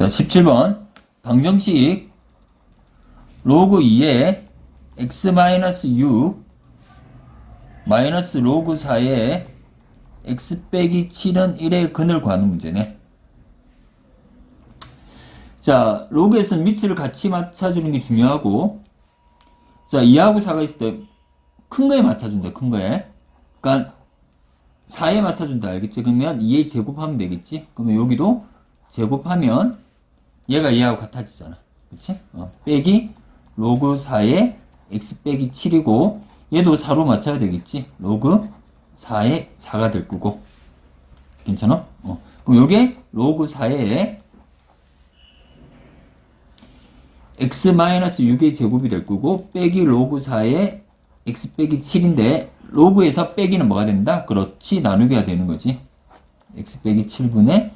자, 17번. 방정식 로그 2에 x-6 마이너스 로그 4에 x 빼기 7은 1의 근을 구하는 문제네. 자, 로그에서는 밑을 같이 맞춰주는 게 중요하고, 자, 2하고 4가 있을 때 큰 거에 맞춰준다, 큰 거에. 그러니까 4에 맞춰준다, 알겠지? 그러면 2에 제곱하면 되겠지? 그러면 여기도 제곱하면 얘가 얘하고 같아지잖아. 그치? 어, 빼기 로그 4에 x 빼기 7이고, 얘도 4로 맞춰야 되겠지? 로그 4에 4가 될 거고. 괜찮아? 어. 그럼 요게 로그 4에 x-6의 제곱이 될 거고 빼기 로그 4에 x 빼기 7인데 로그에서 빼기는 뭐가 된다? 그렇지 나누기가 되는 거지 x 빼기 7분의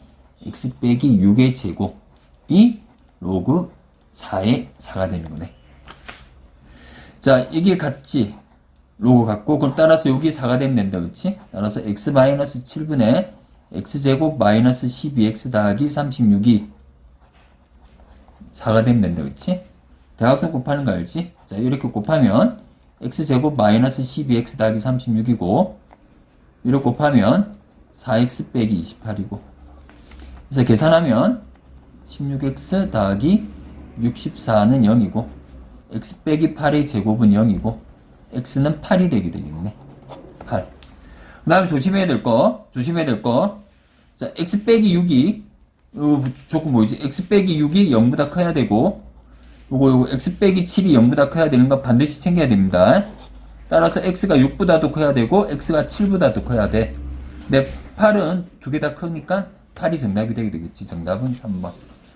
x 빼기 6의 제곱 이 로그 4의 4가 되는 거네 자 이게 같지 로그 같고 그럼 따라서 여기 4가 되면 된다 그치? 따라서 x-7분의 x제곱 마이너스 12x 더하기 36이 4가 되면 된다, 그치? 대각선 곱하는 거 알지? 자, 이렇게 곱하면 x제곱 마이너스 12x 더하기 36이고 이렇게 곱하면 4x 빼기 28이고 그래서 계산하면 16x 더하기 64는 0이고 x 빼기 8의 제곱은 0이고 x는 8이 되게 되겠네 8. 그 다음에 조심해야 될 거, 조심해야 될 거. 자, x 빼기 6이 요 조건 뭐지? x 빼기 6이 0보다 커야 되고 요거 요거 x 빼기 7이 0보다 커야 되는 건 반드시 챙겨야 됩니다. 따라서 x가 6보다도 커야 되고 x가 7보다도 커야 돼. 근데 8은 두 개 다 크니까 8이 정답이 되게 되겠지. 정답은 3번.